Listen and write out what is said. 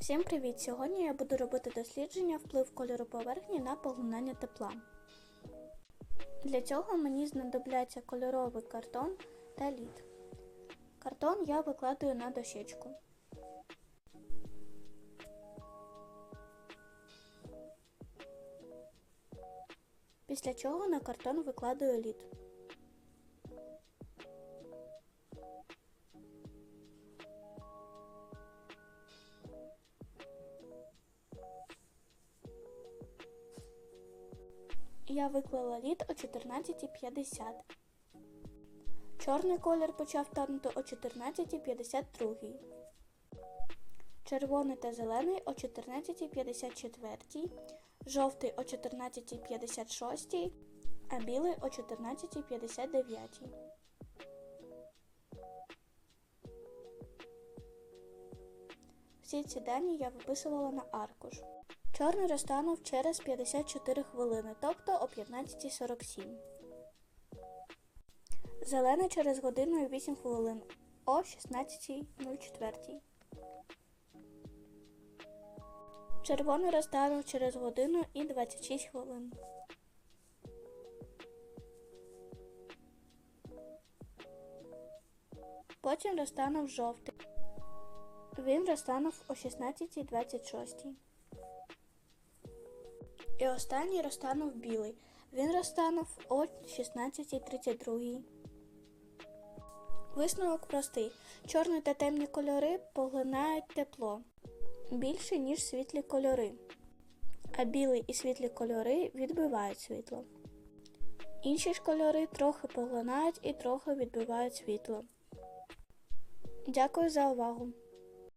Всім привіт! Сьогодні я буду робити дослідження вплив кольору поверхні на поглинання тепла. Для цього мені знадобляться кольоровий картон та лід. Картон я викладаю на дощечку. Після чого на картон викладаю лід. Я виклала лід о 14.50. Чорний колір почав танути о 14.52. Червоний та зелений о 14.54, жовтий о 14.56, а білий о 14.59. Всі ці дані я виписувала на аркуш. Чорний розтанув через 54 хвилини, тобто о 15.47. Зелений через годину і 8 хвилин о 16.04. Червоний розтанув через годину і 26 хвилин. Потім розтанув жовтий. Він розтанув о 16.26. І останній розтанув білий. Він розтанув о 16.32. Висновок простий. Чорні та темні кольори поглинають тепло більше, ніж світлі кольори, а білі і світлі кольори відбивають світло. Інші ж кольори трохи поглинають і трохи відбивають світло. Дякую за увагу!